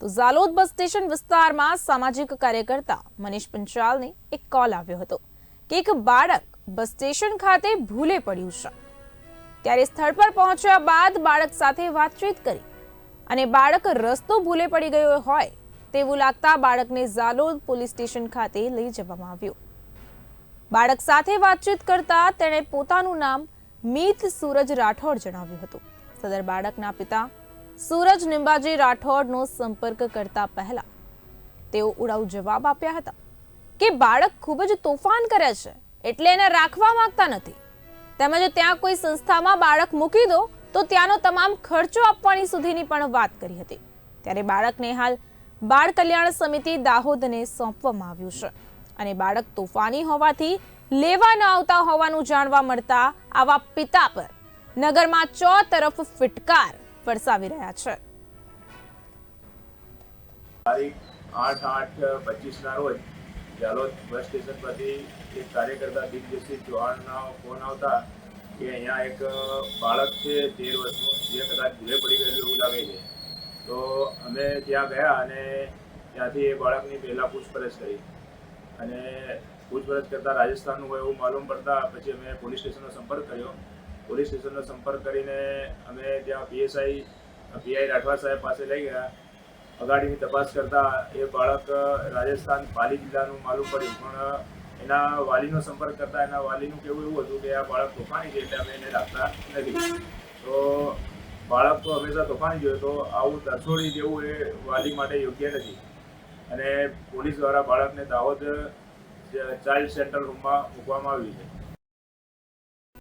તો Jhalod bus station વિસ્તારમાં સામાજિક કાર્યકર્તા મનીષ પંચાલને એક કોલ આવ્યો હતો કે એક બાળક બસ સ્ટેશન ખાતે ભૂલે પડ્યું છે. ત્યારે સ્થળ પર પહોંચ્યા બાદ બાળક સાથે વાતચીત કરી અને બાળક રસ્તો ભૂલે પડી ગયો હોય તેવું લાગતા બાળકને ઝાલોદ પોલીસ સ્ટેશન ખાતે લઈ જવામાં આવ્યું. બાળક સાથે વાતચીત કરતા તેણે પોતાનું નામ મીત સૂરજ રાઠોડ જણાવ્યું હતું. સદર બાળકના પિતા સૂરજ નિંબાજી રાઠોડનો સંપર્ક કરતા પહેલા તેઓ ઉડાઉ જવાબ આપ્યા હતા કે બાળક ખૂબ જ તોફાન કરે છે એટલે એને રાખવા માંગતા નથી. તેમજ ત્યાં કોઈ સંસ્થામાં બાળક મૂકી દો તો ત્યાંનો તમામ ખર્ચો આપવાની સુધીની પણ વાત કરી હતી. ત્યારે બાળકને હાલ બાળ કલ્યાણ સમિતિ દાહોદને સોંપવામાં આવ્યું છે અને બાળક તોફાની હોવાથી લેવા ન આવતા હોવાનું જાણવા મળતા આવા પિતા પર નગરમાં ચો તરફ ફિટકાર વરસાવી રહ્યા છે. તારીખ આઠ આઠ પચીસના રોજ જાલોદ બસ સ્ટેશન પરથી એક કાર્યકર્તા દિગ્દર્શિત ચૌહાણનો ફોન આવતા કે અહીંયા એક બાળક છે, તેર વર્ષનું, જે કદાચ ભૂલે પડી ગયેલું એવું લાગે છે. તો અમે ત્યાં ગયા અને ત્યાંથી એ બાળકની પહેલાં પૂછપરછ કરી. અને પૂછપરછ કરતાં રાજસ્થાનનું હોય એવું માલુમ પડતા પછી અમે પોલીસ સ્ટેશનનો સંપર્ક કર્યો. પોલીસ સ્ટેશનનો સંપર્ક કરીને અમે ત્યાં પીએસઆઈ, પીઆઈ રાઠવા સાહેબ પાસે લઈ ગયા. અગાડીની તપાસ કરતા એ બાળક રાજસ્થાન પાલી જિલ્લાનું માલુમ પડ્યું. પણ, એના વાલીનો સંપર્ક કરતા એના વાલીનું કેવું એવું હતું કે આ બાળક તોફાની છે એટલે અમે એને રાખતા નથી. તો બાળક તો હંમેશા તોફાની જોઈએ તો આવું તરછોડી જેવું એ વાલી માટે યોગ્ય નથી. અને પોલીસ દ્વારા બાળકને દાહોદ ચાઇલ્ડ સેન્ટર રૂમમાં મૂકવામાં આવ્યું છે.